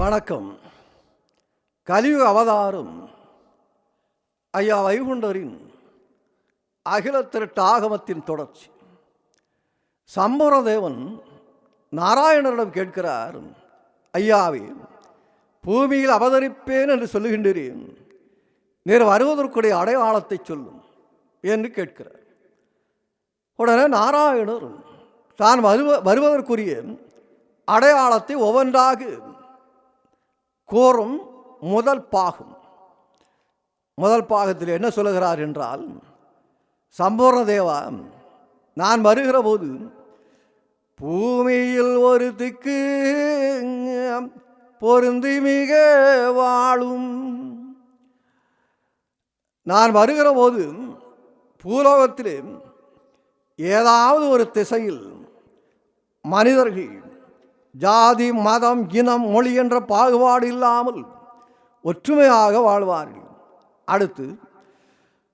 வணக்கம். கலியுக அவதாரம். ஐயா வைகுண்டரின் அகில திருட்டு ஆகமத்தின் தொடர்ச்சி. சம்பரதேவன் நாராயணரிடம் கேட்கிறார் ஐயாவே பூமியில் அவதரிப்பேன் என்று சொல்லுகின்றேன் நேர் வருவதற்குடைய அடையாளத்தை சொல்லும் என்று கேட்கிறார். உடனே நாராயணர் தான் வருவ வருவதற்குரிய அடையாளத்தை ஒவ்வொன்றாக கூறும் முதல் பாகம். முதல் பாகத்தில் என்ன சொல்லுகிறார் என்றால் சம்பூர்ண தேவா நான் வருகிற போது பூமியில் ஒரு திக்கு பொருந்தி மிக வாழும். நான் வருகிற போது பூலோகத்தில் ஏதாவது ஒரு திசையில் மனிதர்கள் ஜாதி மதம் இனம் மொழி என்ற பாகுபாடு இல்லாமல் ஒற்றுமையாக வாழ்வார்கள். அடுத்து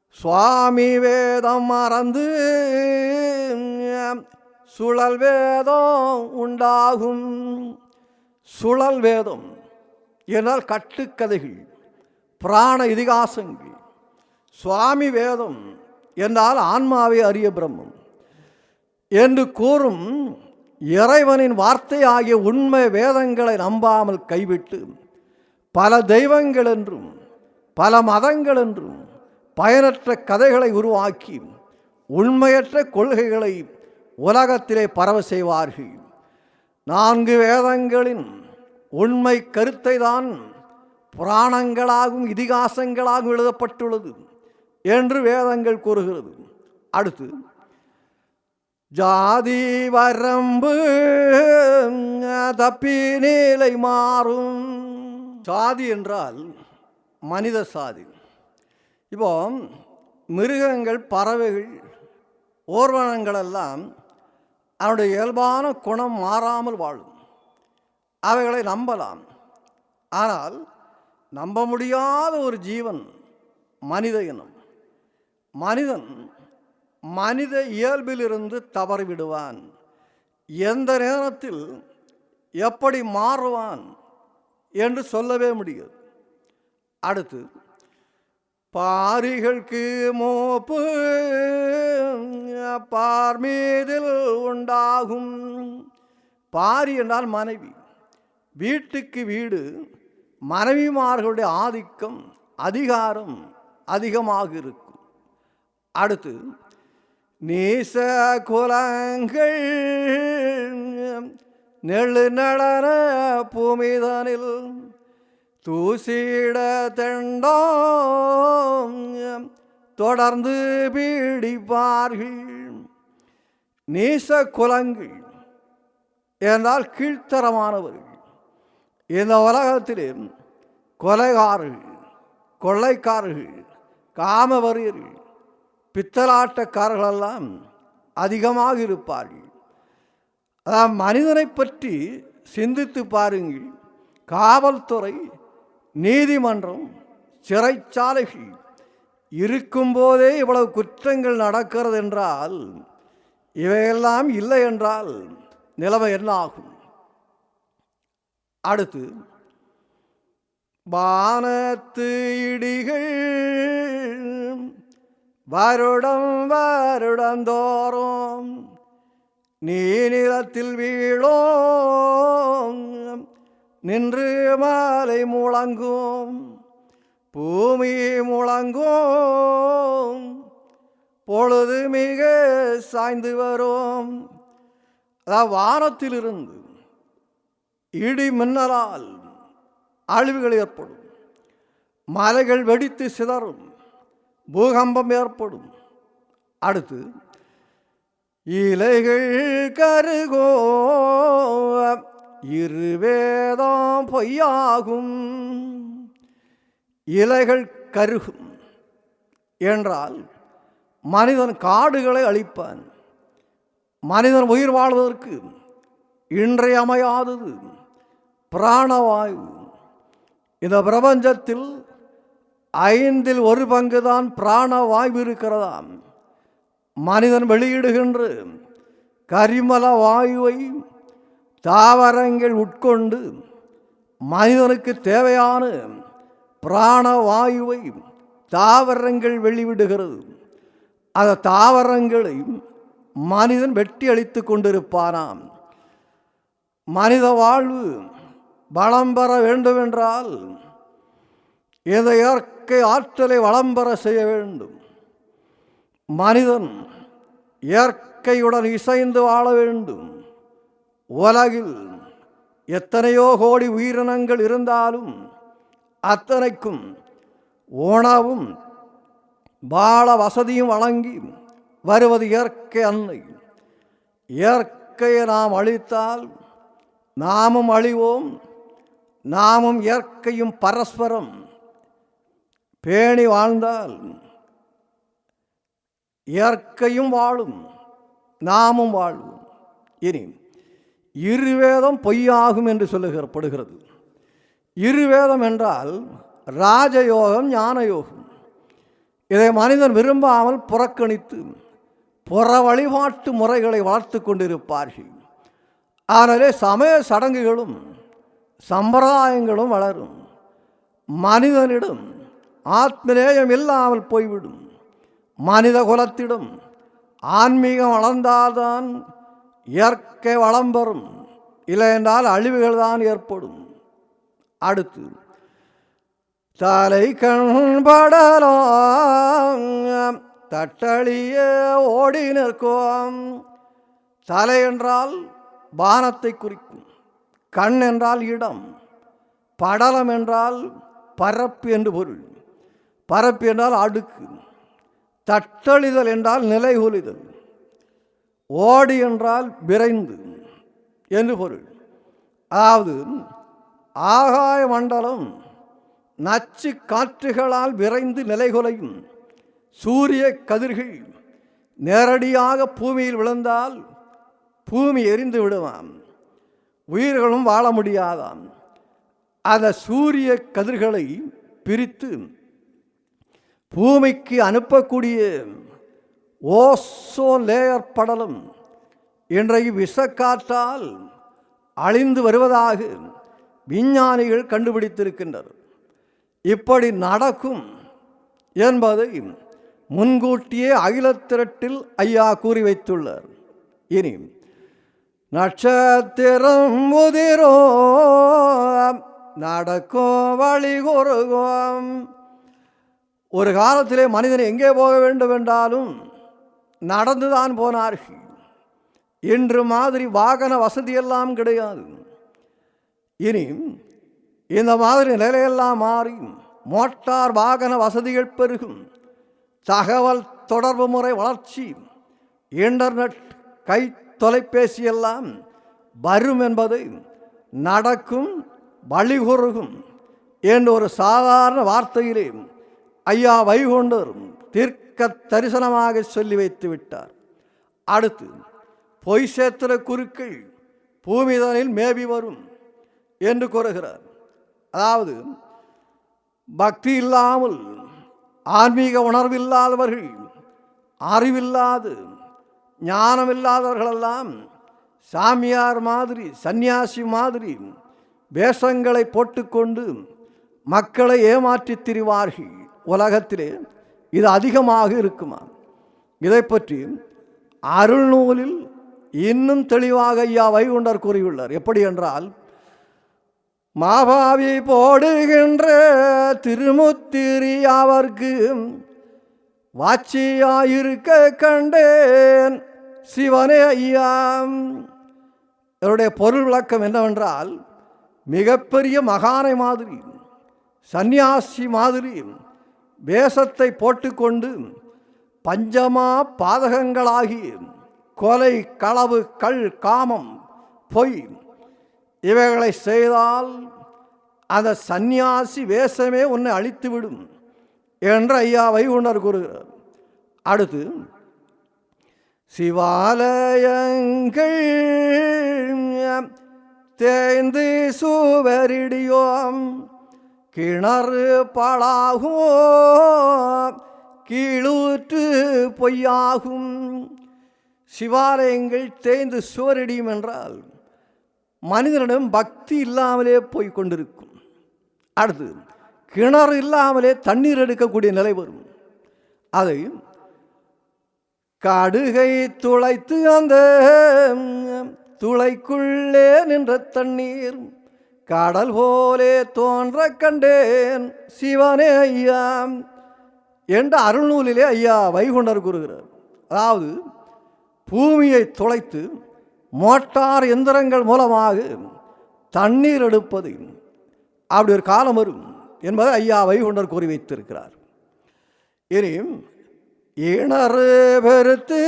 சுவாமி வேதம் மறந்து சுழல் வேதம் உண்டாகும். சுழல் வேதம் என்றால் கட்டுக்கதைகள் புராண இதிகாசங்கள். சுவாமி வேதம் என்றால் ஆன்மாவை அறிய பிரம்மம். என்று கூறும் இறைவனின் வார்த்தை ஆகிய உண்மை வேதங்களை நம்பாமல் கைவிட்டு பல தெய்வங்கள் என்றும் பல மதங்கள் என்றும் பயனற்ற கதைகளை உருவாக்கி உண்மையற்ற கொள்கைகளை உலகத்திலே பரவ செய்வார்கள். நான்கு வேதங்களின் உண்மை கருத்தை தான் புராணங்களாகவும் இதிகாசங்களாகவும் எழுதப்பட்டுள்ளது என்று வேதங்கள் கூறுகிறது. அடுத்து ஜாதி வரம்பு தப்பி நிலை மாறும். சாதி என்றால் மனித சாதி. இப்போ மிருகங்கள் பறவைகள் ஊர்வனங்களெல்லாம் அதனுடைய அவனுடைய இயல்பான குணம் மாறாமல் வாழும். அவைகளை நம்பலாம். ஆனால் நம்ப முடியாத ஒரு ஜீவன் மனித இனம். மனிதன் மனித இயல்பிலிருந்து தவறிவிடுவான். எந்த நேரத்தில் எப்படி மாறுவான் என்று சொல்லவே முடியாது. அடுத்து பாரிகளுக்கு மோப்பு பார் மீதில் உண்டாகும். பாரி என்றால் மனைவி. வீட்டுக்கு வீடு மனைவிமார்களுடைய ஆதிக்கம் அதிகாரம் அதிகமாக இருக்கும். அடுத்து நீச குலங்கள் நெழு நடன பூமிதானில் தூசிட தெண்டோம். தொடர்ந்து பீடிப்பார்கள். நீச குலங்கள் என்றால் கீழ்த்தரமானவர்கள். இந்த உலகத்திலே கொலைகாரர்கள் கொள்ளைக்காரர்கள் காமவரியர்கள் பித்தலாட்டக்காரர்களெல்லாம் அதிகமாக இருப்பார்கள். அதான் மனிதனை பற்றி சிந்தித்து பாருங்கள். காவல்துறை நீதிமன்றம் சிறைச்சாலைகள் இருக்கும்போதே இவ்வளவு குற்றங்கள் நடக்கிறது என்றால் இவையெல்லாம் இல்லை என்றால் நிலைமை என்ன ஆகும்? அடுத்து வானத்து இடிகள் வருடம் வருடந்தோறும் நீ நிலத்தில் வீழோம். நின்று மாலை முழங்கும் பூமி முழங்கும். பொழுது மிக சாய்ந்து வரும். அதாவது வானத்திலிருந்து இடி மின்னலால் அழிவுகள் ஏற்படும். மலைகள் வெடித்து சிதறும். பூகம்பம் ஏற்படும். அடுத்து இலைகள் கருகோ இருவேதம் பொய்யாகும். இலைகள் கருகும் என்றால் மனிதன் காடுகளை அழிப்பான். மனிதன் உயிர் வாழ்வதற்கு இன்றையமையாதது பிராணவாயு இந்த பிரபஞ்சத்தில் ஐந்தில் ஒரு பங்கு தான் பிராணவாயு இருக்கிறதாம். மனிதன் வெளியிடுகின்ற கரிமல வாயுவை தாவரங்கள் உட்கொண்டு மனிதனுக்கு தேவையான பிராண வாயுவை தாவரங்கள் வெளிவிடுகிறது. அந்த தாவரங்களை மனிதன் வெட்டி அளித்து கொண்டிருப்பானாம். மனித வாழ்வு பலம் பெற வேண்டுமென்றால் இந்த இயற்கை ஆற்றலை வளம் பெற செய்ய வேண்டும். மனிதன் இயற்கையுடன் இசைந்து வாழ வேண்டும். உலகில் எத்தனையோ கோடி உயிரினங்கள் இருந்தாலும் அத்தனைக்கும் உணவும் வாழ வசதியும் வழங்கி வருவது இயற்கை அன்னை. இயற்கையை நாம் அழித்தால் நாமும் அழிவோம் நாமும் இயற்கையும் பரஸ்பரம் பேணி வாழ்ந்தால் இயற்கையும் வாழும் நாமும் வாழ்வோம். இனி இருவேதம் பொய்யாகும் என்று சொல்லுகிறப்படுகிறது இருவேதம் என்றால் ராஜயோகம் ஞானயோகம். இதை மனிதன் விரும்பாமல் புறக்கணித்து புற வழிபாட்டு முறைகளை வளர்த்து கொண்டிருப்பார்கள். ஆனாலே சமய சடங்குகளும் சம்பிரதாயங்களும் வளரும். மனிதனிடம் ஆத்மநேயம் இல்லாமல் போய்விடும். மனித குலத்திடம் ஆன்மீகம் வளர்ந்தால்தான் இயற்கை வளம் பெறும். இல்லை என்றால் அழிவுகள் தான் ஏற்படும். அடுத்து தலை கண்படலாம் தட்டழிய ஓடி நிற்கும். தலை என்றால் வானத்தை குறிக்கும் கண் என்றால் இடம் படலம் என்றால் பரப்பு என்று பொருள். பரப்பு என்றால் அடுக்கு. தட்டழிதல் என்றால் நிலைகுலிதல் ஓடி என்றால் விரைந்து என்று பொருள். அதாவது ஆகாய மண்டலம் நச்சு காற்றுகளால் விரைந்து நிலைகுலையும் சூரிய கதிர்கள் நேரடியாக பூமியில் விழுந்தால் பூமி எரிந்து விடுவான் உயிர்களும் வாழ முடியாதாம். அந்த சூரிய கதிர்களை பிரித்து பூமிக்கு அனுப்பக்கூடிய ஓசோ லேயர் படலம் இன்றைக்கு விஷக்காற்றால் அழிந்து வருவதாக விஞ்ஞானிகள் கண்டுபிடித்திருக்கின்றனர். இப்படி நடக்கும் என்பதை முன்கூட்டியே அகிலத்திரட்டில் ஐயா கூறி வைத்துள்ளார். இனி நட்சத்திரம் முதிரோ நடக்கும் வழி கூறுகோம். ஒரு காலத்திலே மனிதன் எங்கே போக வேண்டும் என்றாலும் நடந்துதான் போனார்கள் இன்று மாதிரி வாகன வசதியெல்லாம் கிடையாது. இனி இந்த மாதிரி நிலையெல்லாம் மாறி மோட்டார் வாகன வசதிகள் பெருகும். தகவல் தொடர்பு முறை வளர்ச்சி இன்டர்நெட் கை தொலைபேசி எல்லாம் வரும் என்பது நடக்கும் வழிகுறுகும் என்ற ஒரு சாதாரண வார்த்தையிலே ஐயா வைகொண்டர் தீர்க்க தரிசனமாக சொல்லி வைத்து விட்டார். அடுத்து பொய் சேத்திர குருக்கள் பூமிதனில் மேபி வரும் என்று கூறுகிறார். அதாவது பக்தி இல்லாமல் ஆன்மீக உணர்வில்லாதவர்கள் அறிவில்லாது ஞானமில்லாதவர்களெல்லாம் சாமியார் மாதிரி சந்நியாசி மாதிரி வேஷங்களை போட்டுக்கொண்டு மக்களை ஏமாற்றித் திரிவார்கள். உலகத்திலே இது அதிகமாக இருக்குமா? இதை பற்றி அருள்நூலில் இன்னும் தெளிவாக ஐயா வைகுண்டர் கூறியுள்ளார். எப்படி என்றால் மாபாவி போடுகின்ற திருமுத்திரி அவர்க்கு வாட்சியாயிருக்க கண்டேன். சிவனே ஐயா இவருடைய பொருள் விளக்கம் என்னவென்றால் மிகப்பெரிய மகானை மாதிரி சந்நியாசி மாதிரி வேஷத்தை போட்டுக்கொண்டு பஞ்சமா பாதகங்களாகி கொலை களவு கள் காமம் பொய் இவைகளை செய்தால் அந்த சந்நியாசி வேஷமே உன்னை அழித்துவிடும் என்று ஐயா வைகுண்டர் கூறுகிறார். அடுத்து சிவாலயங்கள் தேய்ந்து சுவரிடியோம் கிணறு பாழாகும் கீழூற்று பொய்யாகும். சிவாலயங்கள் தேய்ந்து சுவரடியும் என்றால் மனிதனிடம் பக்தி இல்லாமலே போய் கொண்டிருக்கும். அடுத்து கிணறு இல்லாமலே தண்ணீர் எடுக்கக்கூடிய நிலை வரும். அதை கடுகை துளைத்து அந்த துளைக்குள்ளே நின்ற தண்ணீர் கடல் போலே தோன்ற கண்டேன் சிவனே ஐயா என்ற அருள்நூலிலே ஐயா வைகுண்டர் கூறுகிறார். அதாவது பூமியை துளைத்து மோட்டார் எந்திரங்கள் மூலமாக தண்ணீர் எடுப்பது அப்படி ஒரு காலம் வரும் என்பதை ஐயா வைகுண்டர் கூறி வைத்திருக்கிறார். இனி இணறு பெருத்து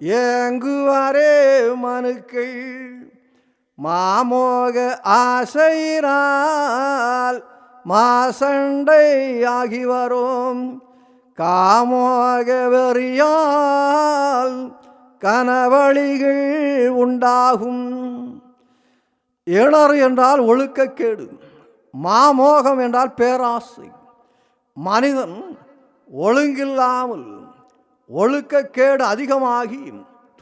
ஏங்குவாரே மனுக்கள் மாமோக ஆசைரால் மாசண்டை ஆகி வரும். காமோக வெறியால் கனவழிகள் உண்டாகும். இளறு என்றால் ஒழுக்கக்கேடு மாமோகம் என்றால் பேராசை. மனிதன் ஒழுங்கில்லாமல் ஒழுக்கக்கேடு அதிகமாகி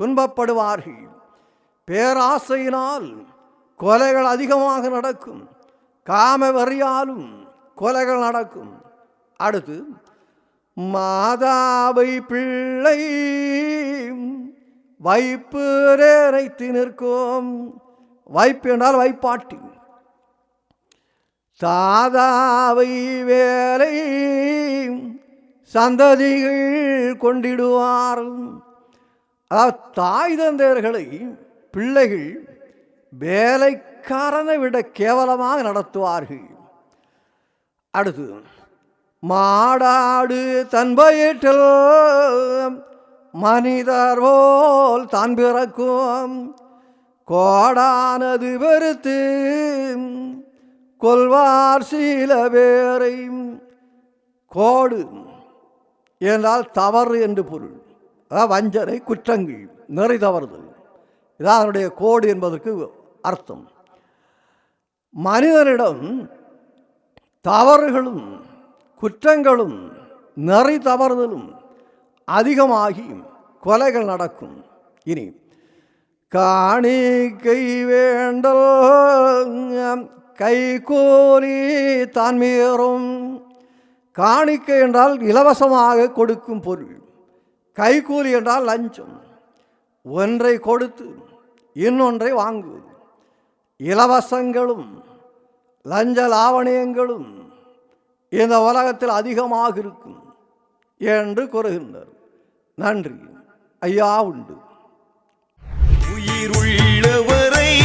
துன்பப்படுவார்கள். பேராசையினால் கொலைகள் அதிகமாக நடக்கும். காம வரியாலும் கொலைகள் நடக்கும். அடுத்து மாதாவை பிள்ளை வைப்பு ரேரைத்து நிற்கும். வைப்பு என்றால் வைப்பாட்டி. தாதாவை வேலை சந்ததிகள் கொண்டிடுவார். அதாவது தாய் தந்தையர்களை பிள்ளைகள் வேலைக்காரனை விட கேவலமாக நடத்துவார்கள். அடுத்து மாடாடு தன்பயிற்றில் மனிதர் போல் தான் பிறக்கும். கோடானது வெறுத்து கொள்வார் சில பேரை. கோடு என்றால் தவறு என்று பொருள். அதாவது வஞ்சனை குற்றங்கள் நெறி தவறுதல். இதான் அதனுடைய கோடு என்பதற்கு அர்த்தம். மனிதனிடம் தவறுகளும் குற்றங்களும் நெறி தவறுதலும் அதிகமாகி கொலைகள் நடக்கும். இனி காணிக்கை வேண்டல் கைகூலி தான் மீறும் காணிக்கை என்றால் இலவசமாக கொடுக்கும் பொருள். கைகூலி என்றால் லஞ்சம். ஒன்றை கொடுத்து இன்னொன்றை வாங்குவது இலவசங்களும் லஞ்ச லாவணியங்களும் இந்த உலகத்தில் அதிகமாக இருக்கும் என்று கூறுகின்றார் நன்றி. ஐயா உண்டு. உயிர் உள்ளவரை